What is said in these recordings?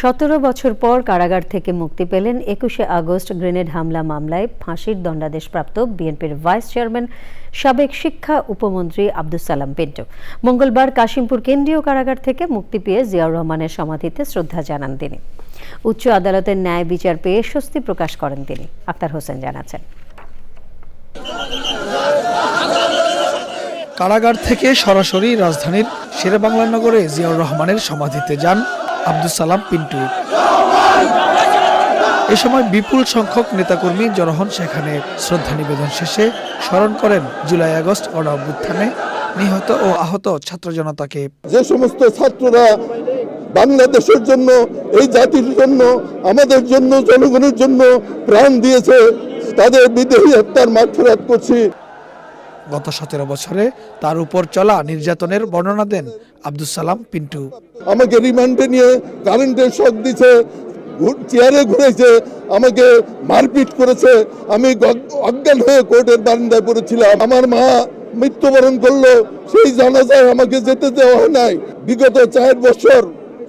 সতেরো বছর পর কারাগার থেকে মুক্তি পেলেন একুশে আগস্ট গ্রেনেড হামলা মামলায় ফাঁসির দণ্ডাদেশপ্রাপ্ত বিএনপির ভাইস চেয়ারম্যান, সাবেক শিক্ষা উপমন্ত্রী আব্দুস সালাম পিন্টু। মঙ্গলবার কাশিমপুর কেন্দ্রীয় কারাগার থেকে মুক্তি পেয়ে জিয়াউর রহমানের সমাধিতে শ্রদ্ধা জানান তিনি। উচ্চ আদালতের ন্যায় বিচার পেয়ে স্বস্তি প্রকাশ করেন তিনি, আক্তার হোসেন জানাচ্ছেন। কারাগার থেকে সরাসরি রাজধানীর শেরেবাংলা নগরে জিয়াউর রহমানের সমাধিতে যান আব্দুল সালাম পিন্টু। এ সময় বিপুল সংখ্যক নেতাকর্মী জড়ো হন সেখানে। শ্রদ্ধা নিবেদন শেষে স্মরণ করেন জুলাই আগস্ট গণ নিহত ও আহত ছাত্র জনতাকে। যে সমস্ত ছাত্ররা বাংলাদেশের জন্য, এই জাতির জন্য, আমাদের জন্য, জনগণের জন্য প্রাণ দিয়েছে, তাদের বিদেহী হত্যার মাঠফেরাত করছি। গত সতেরো বছরে তার উপর চলা নির্যাতনের বর্ণনা দেন আব্দুল সালাম পিন্টু। আমাকে রিমান্ডে নিয়ে কারেন্টের শক দিছে চেয়ারে ঘুরেছে, আমাকে মারপিট করেছে। আমি অজ্ঞান হয়ে কোর্টের বারান্দায় পড়েছিলাম। আমার মা মৃত্যুবরণ করল, সেই জানাজায় আমাকে যেতে দেওয়া হয় নাই। বিগত চার বছর,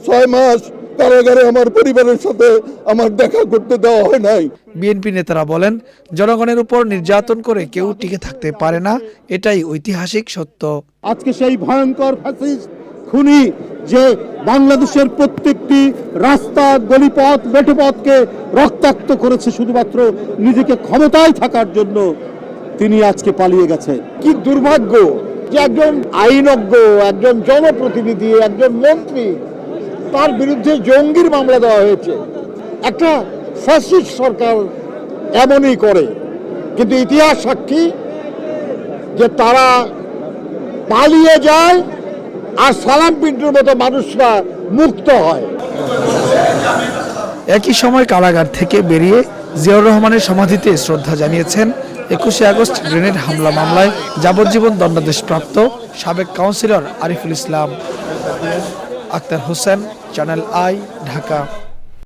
ছয় মাস কারাগারে আমার পরিবারের সাথে আমার দেখা করতে দেওয়া হয় নাই। বিএনপি নেতারা বলেন জনগণের উপর নির্যাতন করে কেউ টিকে থাকতে পারে না এটাই ঐতিহাসিক সত্য। আজকে সেই ভয়ঙ্কর ফ্যাসিস্ট খুনি যে বাংলাদেশের প্রত্যেকটি রাস্তা গলিপথ মেঠোপথকে রক্তাক্ত করেছে শুধুমাত্র নিজেকে ক্ষমতায় থাকার জন্য তিনি আজকে পালিয়ে গেছে। কি দুর্ভাগ্য যে একজন আইনজ্ঞ একজন জনপ্রতিনিধি একজন মন্ত্রী তার বিরুদ্ধে জঙ্গির মামলা দেওয়া হয়েছে। একটা ফ্যাসিস্ট সরকার এমনই করে। কিন্তু ইতিহাস সাক্ষী যে তারা পালিয়ে যায় আর সালাম পিন্টুর মতো মানুষরা মুক্ত হয়। একই সময় কারাগার থেকে বেরিয়ে জিয়াউর রহমানের সমাধিতে শ্রদ্ধা জানিয়েছেন একুশে আগস্ট গ্রেনেড হামলা মামলায় যাবজ্জীবন দণ্ডাদেশপ্রাপ্ত সাবেক councillor Ariful Islam, Akhtar Hossain channel I Dhaka.